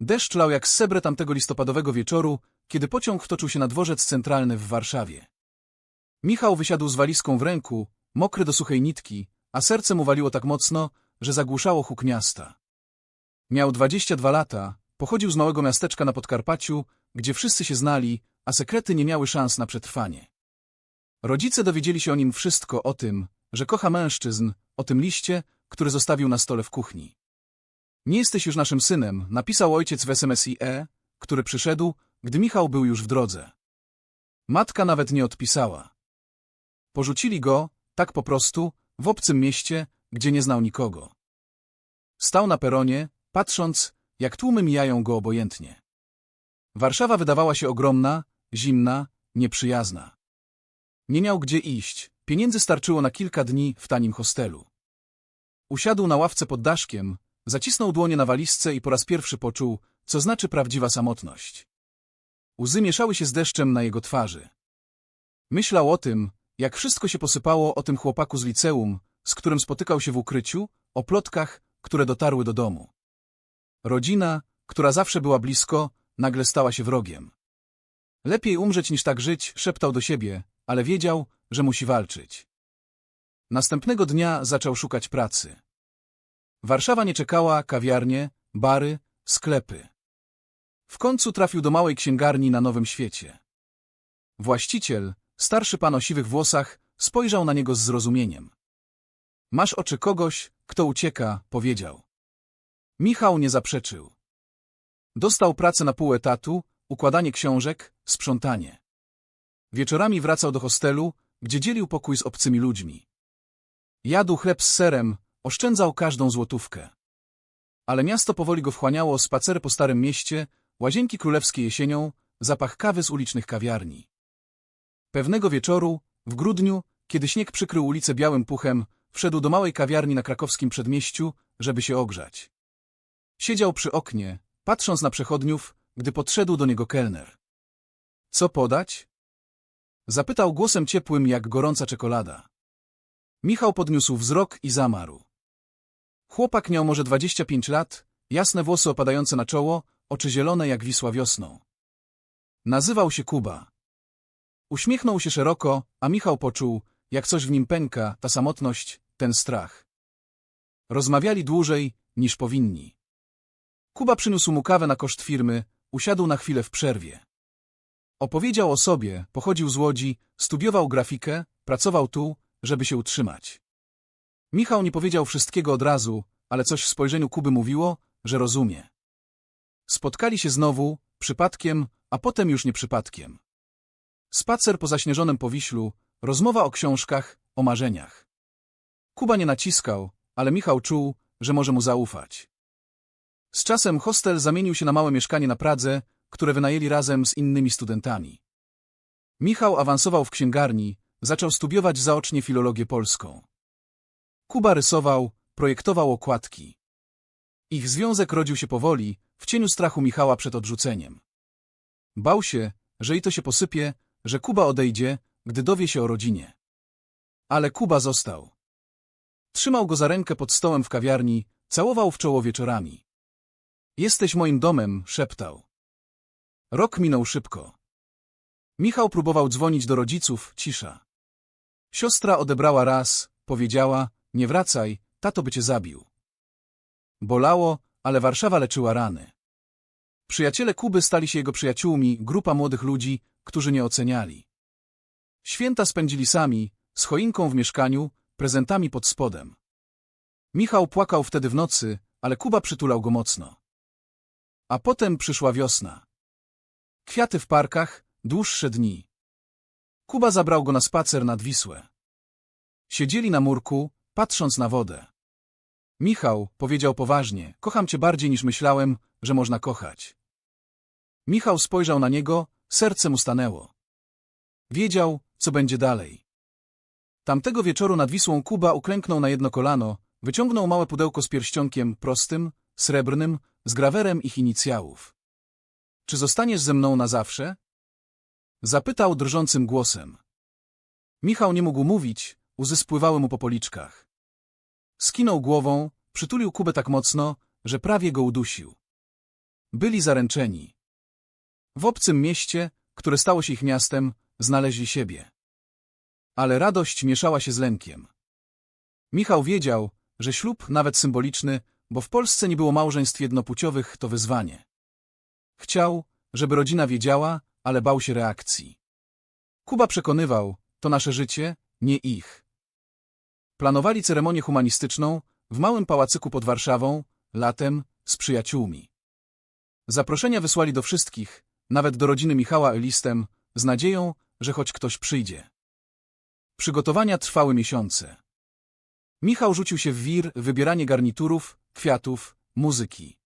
Deszcz lał jak sebre tamtego listopadowego wieczoru, kiedy pociąg wtoczył się na dworzec centralny w Warszawie. Michał wysiadł z walizką w ręku, mokry do suchej nitki, a serce mu waliło tak mocno, że zagłuszało huk miasta. Miał 22 lata, pochodził z małego miasteczka na Podkarpaciu, gdzie wszyscy się znali, a sekrety nie miały szans na przetrwanie. Rodzice dowiedzieli się o nim wszystko o tym, że kocha mężczyzn, o tym liście, który zostawił na stole w kuchni. Nie jesteś już naszym synem, napisał ojciec w SMS-IE, który przyszedł, gdy Michał był już w drodze. Matka nawet nie odpisała. Porzucili go, tak po prostu, w obcym mieście, gdzie nie znał nikogo. Stał na peronie, patrząc, jak tłumy mijają go obojętnie. Warszawa wydawała się ogromna, zimna, nieprzyjazna. Nie miał gdzie iść, pieniędzy starczyło na kilka dni w tanim hostelu. Usiadł na ławce pod daszkiem, zacisnął dłonie na walizce i po raz pierwszy poczuł, co znaczy prawdziwa samotność. Łzy mieszały się z deszczem na jego twarzy. Myślał o tym, jak wszystko się posypało o tym chłopaku z liceum, z którym spotykał się w ukryciu, o plotkach, które dotarły do domu. Rodzina, która zawsze była blisko, nagle stała się wrogiem. Lepiej umrzeć niż tak żyć, szeptał do siebie, ale wiedział, że musi walczyć. Następnego dnia zaczął szukać pracy. Warszawa nie czekała, kawiarnie, bary, sklepy. W końcu trafił do małej księgarni na Nowym Świecie. Właściciel, starszy pan o siwych włosach, spojrzał na niego z zrozumieniem. Masz oczy kogoś, kto ucieka, powiedział. Michał nie zaprzeczył. Dostał pracę na pół etatu, układanie książek, sprzątanie. Wieczorami wracał do hostelu, gdzie dzielił pokój z obcymi ludźmi. Jadł chleb z serem, oszczędzał każdą złotówkę. Ale miasto powoli go wchłaniało, spacery po starym mieście, łazienki królewskie jesienią, zapach kawy z ulicznych kawiarni. Pewnego wieczoru, w grudniu, kiedy śnieg przykrył ulicę białym puchem, wszedł do małej kawiarni na krakowskim przedmieściu, żeby się ogrzać. Siedział przy oknie, patrząc na przechodniów, gdy podszedł do niego kelner. Co podać? Zapytał głosem ciepłym jak gorąca czekolada. Michał podniósł wzrok i zamarł. Chłopak miał może 25 lat, jasne włosy opadające na czoło, oczy zielone jak Wisła wiosną. Nazywał się Kuba. Uśmiechnął się szeroko, a Michał poczuł, jak coś w nim pęka, ta samotność, ten strach. Rozmawiali dłużej, niż powinni. Kuba przyniósł mu kawę na koszt firmy, usiadł na chwilę w przerwie. Opowiedział o sobie, pochodził z Łodzi, studiował grafikę, pracował tu, żeby się utrzymać. Michał nie powiedział wszystkiego od razu, ale coś w spojrzeniu Kuby mówiło, że rozumie. Spotkali się znowu, przypadkiem, a potem już nie przypadkiem. Spacer po zaśnieżonym powiślu, rozmowa o książkach, o marzeniach. Kuba nie naciskał, ale Michał czuł, że może mu zaufać. Z czasem hostel zamienił się na małe mieszkanie na Pradze, które wynajęli razem z innymi studentami. Michał awansował w księgarni, zaczął studiować zaocznie filologię polską. Kuba rysował, projektował okładki. Ich związek rodził się powoli, w cieniu strachu Michała przed odrzuceniem. Bał się, że i to się posypie, że Kuba odejdzie, gdy dowie się o rodzinie. Ale Kuba został. Trzymał go za rękę pod stołem w kawiarni, całował w czoło wieczorami. Jesteś moim domem, szeptał. Rok minął szybko. Michał próbował dzwonić do rodziców, cisza. Siostra odebrała raz, powiedziała, nie wracaj, tato by cię zabił. Bolało, ale Warszawa leczyła rany. Przyjaciele Kuby stali się jego przyjaciółmi, grupa młodych ludzi, którzy nie oceniali. Święta spędzili sami, z choinką w mieszkaniu, prezentami pod spodem. Michał płakał wtedy w nocy, ale Kuba przytulał go mocno. A potem przyszła wiosna. Kwiaty w parkach, dłuższe dni. Kuba zabrał go na spacer nad Wisłę. Siedzieli na murku, patrząc na wodę. Michał, powiedział poważnie, kocham cię bardziej niż myślałem, że można kochać. Michał spojrzał na niego, serce mu stanęło. Wiedział, co będzie dalej. Tamtego wieczoru nad Wisłą Kuba uklęknął na jedno kolano, wyciągnął małe pudełko z pierścionkiem prostym, srebrnym, z grawerem ich inicjałów. Czy zostaniesz ze mną na zawsze? Zapytał drżącym głosem. Michał nie mógł mówić, łzy spływały mu po policzkach. Skinął głową, przytulił Kubę tak mocno, że prawie go udusił. byli zaręczeni. W obcym mieście, które stało się ich miastem, znaleźli siebie. Ale radość mieszała się z lękiem. Michał wiedział, że ślub, nawet symboliczny, bo w Polsce nie było małżeństw jednopłciowych, to wyzwanie. Chciał, żeby rodzina wiedziała, ale bał się reakcji. Kuba przekonywał, to nasze życie, nie ich. Planowali ceremonię humanistyczną w małym pałacyku pod Warszawą, latem, z przyjaciółmi. Zaproszenia wysłali do wszystkich, nawet do rodziny Michała listem, z nadzieją, że choć ktoś przyjdzie. Przygotowania trwały miesiące. Michał rzucił się w wir, wybieranie garniturów, kwiatów, muzyki.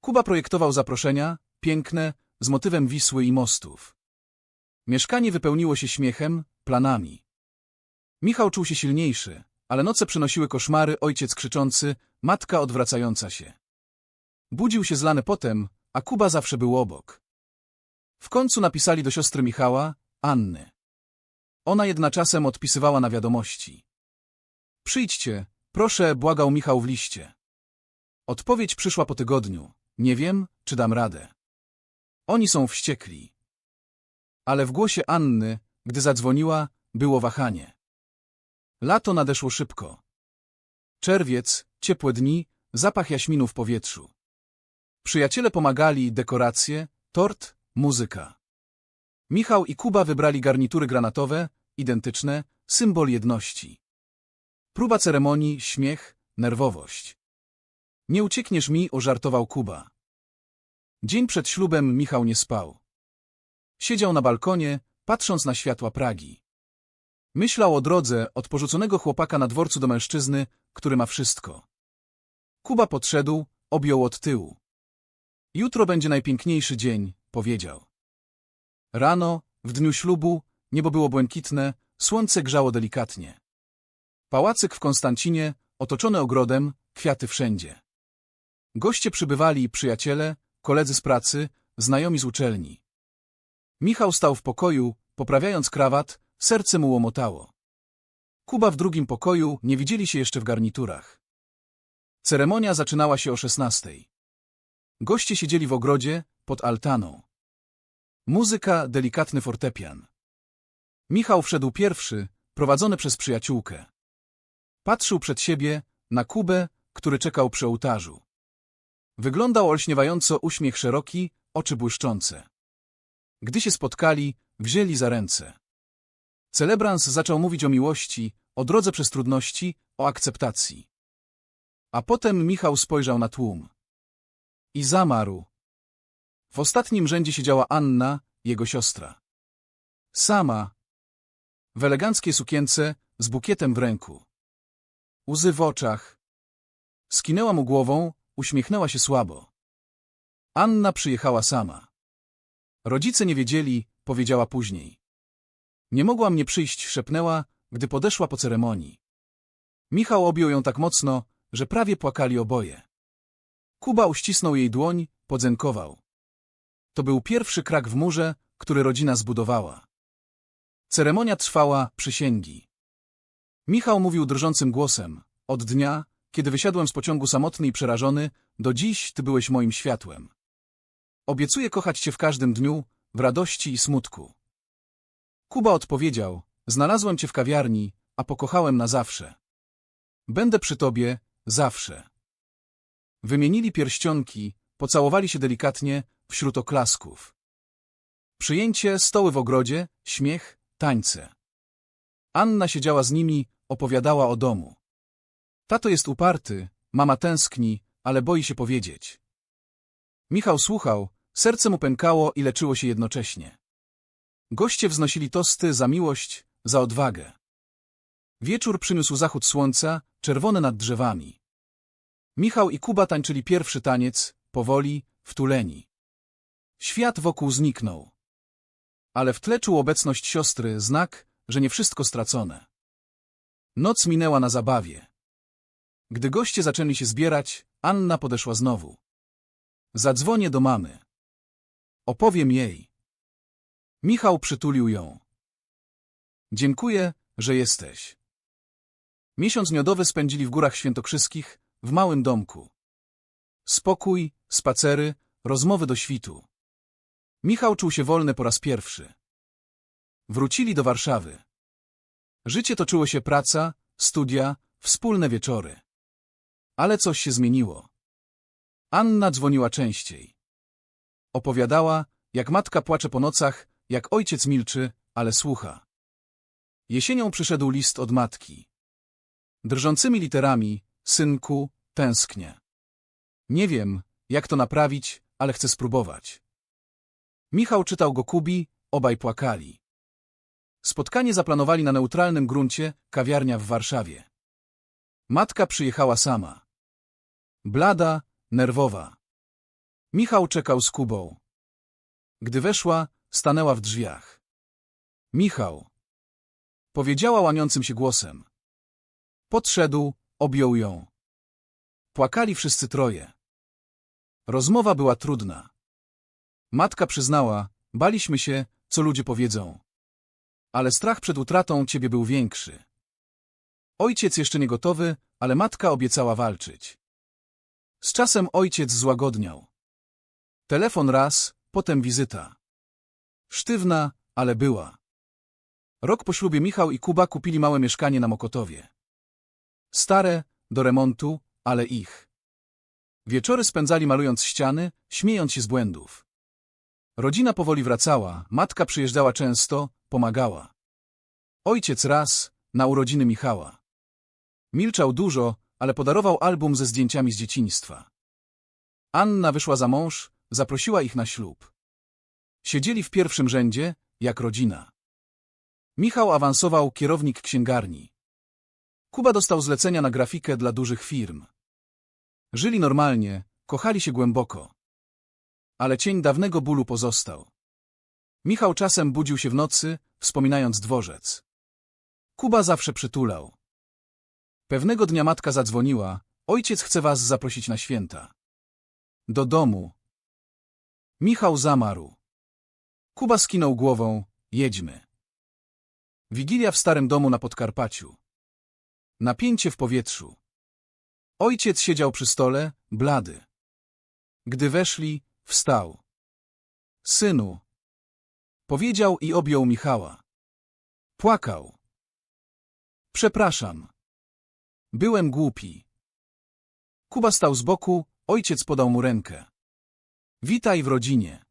Kuba projektował zaproszenia, piękne, z motywem Wisły i mostów. Mieszkanie wypełniło się śmiechem, planami. Michał czuł się silniejszy, ale noce przynosiły koszmary, ojciec krzyczący, matka odwracająca się. Budził się zlany potem, a Kuba zawsze był obok. W końcu napisali do siostry Michała, Anny. Ona jednaczasem odpisywała na wiadomości. Przyjdźcie, proszę, błagał Michał w liście. Odpowiedź przyszła po tygodniu. Nie wiem, czy dam radę. Oni są wściekli. Ale w głosie Anny, gdy zadzwoniła, było wahanie. Lato nadeszło szybko. Czerwiec, ciepłe dni, zapach jaśminu w powietrzu. Przyjaciele pomagali, dekoracje, tort, muzyka. Michał i Kuba wybrali garnitury granatowe, identyczne, symbol jedności. Próba ceremonii, śmiech, nerwowość. Nie uciekniesz mi, ożartował Kuba. Dzień przed ślubem Michał nie spał. Siedział na balkonie, patrząc na światła Pragi. Myślał o drodze od porzuconego chłopaka na dworcu do mężczyzny, który ma wszystko. Kuba podszedł, objął od tyłu. Jutro będzie najpiękniejszy dzień, powiedział. Rano, w dniu ślubu, niebo było błękitne, słońce grzało delikatnie. Pałacyk w Konstancinie, otoczony ogrodem, kwiaty wszędzie. Goście przybywali, przyjaciele, koledzy z pracy, znajomi z uczelni. Michał stał w pokoju, poprawiając krawat, serce mu łomotało. Kuba w drugim pokoju, nie widzieli się jeszcze w garniturach. Ceremonia zaczynała się o szesnastej. Goście siedzieli w ogrodzie, pod altaną. Muzyka, delikatny fortepian. Michał wszedł pierwszy, prowadzony przez przyjaciółkę. Patrzył przed siebie, na Kubę, który czekał przy ołtarzu. Wyglądał olśniewająco uśmiech szeroki, oczy błyszczące. Gdy się spotkali, wzięli za ręce. Celebrans zaczął mówić o miłości, o drodze przez trudności, o akceptacji. A potem Michał spojrzał na tłum. I zamarł. W ostatnim rzędzie siedziała Anna, jego siostra. Sama. W eleganckiej sukience, z bukietem w ręku. Łzy w oczach. Skinęła mu głową, uśmiechnęła się słabo. Anna przyjechała sama. Rodzice nie wiedzieli, powiedziała później. Nie mogła mnie przyjść, szepnęła, gdy podeszła po ceremonii. Michał objął ją tak mocno, że prawie płakali oboje. Kuba uścisnął jej dłoń, podzenkował. To był pierwszy krak w murze, który rodzina zbudowała. Ceremonia trwała, przysięgi. Michał mówił drżącym głosem. Od dnia, kiedy wysiadłem z pociągu samotny i przerażony, do dziś ty byłeś moim światłem. Obiecuję kochać cię w każdym dniu, w radości i smutku. Kuba odpowiedział, znalazłem cię w kawiarni, a pokochałem na zawsze. Będę przy tobie, zawsze. Wymienili pierścionki, pocałowali się delikatnie, wśród oklasków. Przyjęcie, stoły w ogrodzie, śmiech, tańce. Anna siedziała z nimi, opowiadała o domu. Tato jest uparty, mama tęskni, ale boi się powiedzieć. Michał słuchał, serce mu pękało i leczyło się jednocześnie. Goście wznosili tosty za miłość, za odwagę. Wieczór przyniósł zachód słońca, czerwone nad drzewami. Michał i Kuba tańczyli pierwszy taniec, powoli, wtuleni. Świat wokół zniknął. Ale w tle czuł obecność siostry, znak, że nie wszystko stracone. Noc minęła na zabawie. Gdy goście zaczęli się zbierać, Anna podeszła znowu. Zadzwonię do mamy. Opowiem jej. Michał przytulił ją. Dziękuję, że jesteś. Miesiąc miodowy spędzili w górach świętokrzyskich, w małym domku. Spokój, spacery, rozmowy do świtu. Michał czuł się wolny po raz pierwszy. Wrócili do Warszawy. Życie toczyło się praca, studia, wspólne wieczory. Ale coś się zmieniło. Anna dzwoniła częściej. Opowiadała, jak matka płacze po nocach, jak ojciec milczy, ale słucha. Jesienią przyszedł list od matki. Drżącymi literami, synku, tęsknię. Nie wiem, jak to naprawić, ale chcę spróbować. Michał czytał go Kubi, obaj płakali. Spotkanie zaplanowali na neutralnym gruncie, kawiarnia w Warszawie. Matka przyjechała sama. Blada, nerwowa. Michał czekał z Kubą. Gdy weszła, stanęła w drzwiach. Michał. Powiedziała łamiącym się głosem. Podszedł, objął ją. Płakali wszyscy troje. Rozmowa była trudna. Matka przyznała, baliśmy się, co ludzie powiedzą. Ale strach przed utratą ciebie był większy. Ojciec jeszcze nie gotowy, ale matka obiecała walczyć. Z czasem ojciec złagodniał. Telefon raz, potem wizyta. Sztywna, ale była. Rok po ślubie Michał i Kuba kupili małe mieszkanie na Mokotowie. Stare, do remontu, ale ich. Wieczory spędzali malując ściany, śmiejąc się z błędów. Rodzina powoli wracała, matka przyjeżdżała często, pomagała. Ojciec raz, na urodziny Michała. Milczał dużo, ale podarował album ze zdjęciami z dzieciństwa. Anna wyszła za mąż, zaprosiła ich na ślub. Siedzieli w pierwszym rzędzie, jak rodzina. Michał awansował kierownik księgarni. Kuba dostał zlecenia na grafikę dla dużych firm. Żyli normalnie, kochali się głęboko. Ale cień dawnego bólu pozostał. Michał czasem budził się w nocy, wspominając dworzec. Kuba zawsze przytulał. Pewnego dnia matka zadzwoniła, ojciec chce was zaprosić na święta. Do domu. Michał zamarł. Kuba skinął głową, jedźmy. Wigilia w starym domu na Podkarpaciu. Napięcie w powietrzu. Ojciec siedział przy stole, blady. Gdy weszli, wstał. Synu. Powiedział i objął Michała. Płakał. Przepraszam. Byłem głupi. Kuba stał z boku, ojciec podał mu rękę. Witaj w rodzinie.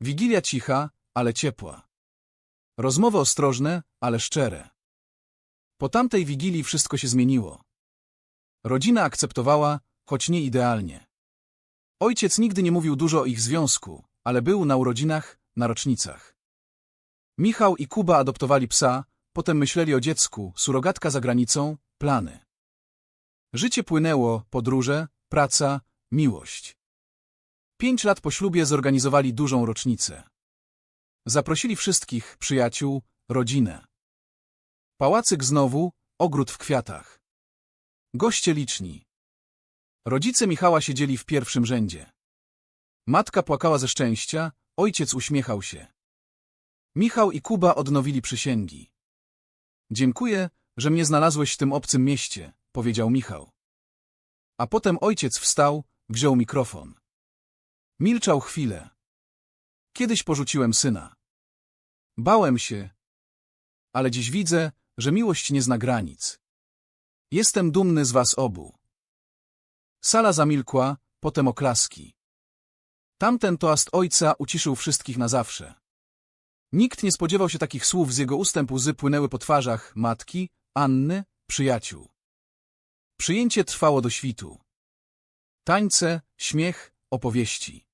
Wigilia cicha, ale ciepła. Rozmowy ostrożne, ale szczere. Po tamtej wigilii wszystko się zmieniło. Rodzina akceptowała, choć nie idealnie. Ojciec nigdy nie mówił dużo o ich związku, ale był na urodzinach, na rocznicach. Michał i Kuba adoptowali psa, potem myśleli o dziecku, surogatka za granicą, plany. Życie płynęło, podróże, praca, miłość. Pięć lat po ślubie zorganizowali dużą rocznicę. Zaprosili wszystkich, przyjaciół, rodzinę. Pałacyk znowu, ogród w kwiatach. Goście liczni. Rodzice Michała siedzieli w pierwszym rzędzie. Matka płakała ze szczęścia, ojciec uśmiechał się. Michał i Kuba odnowili przysięgi. Dziękuję, że mnie znalazłeś w tym obcym mieście, powiedział Michał. A potem ojciec wstał, wziął mikrofon. Milczał chwilę. Kiedyś porzuciłem syna. Bałem się, ale dziś widzę, że miłość nie zna granic. Jestem dumny z was obu. Sala zamilkła, potem oklaski. Tamten toast ojca uciszył wszystkich na zawsze. Nikt nie spodziewał się takich słów, z jego ustęp łzy płynęły po twarzach matki, Anny, przyjaciół. Przyjęcie trwało do świtu. Tańce, śmiech, opowieści.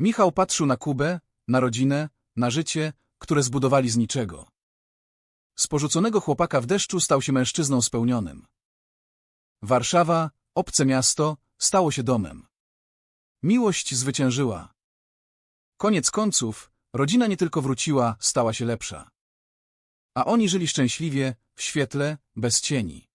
Michał patrzył na Kubę, na rodzinę, na życie, które zbudowali z niczego. Z porzuconego chłopaka w deszczu stał się mężczyzną spełnionym. Warszawa, obce miasto, stało się domem. Miłość zwyciężyła. Koniec końców, rodzina nie tylko wróciła, stała się lepsza. A oni żyli szczęśliwie, w świetle, bez cieni.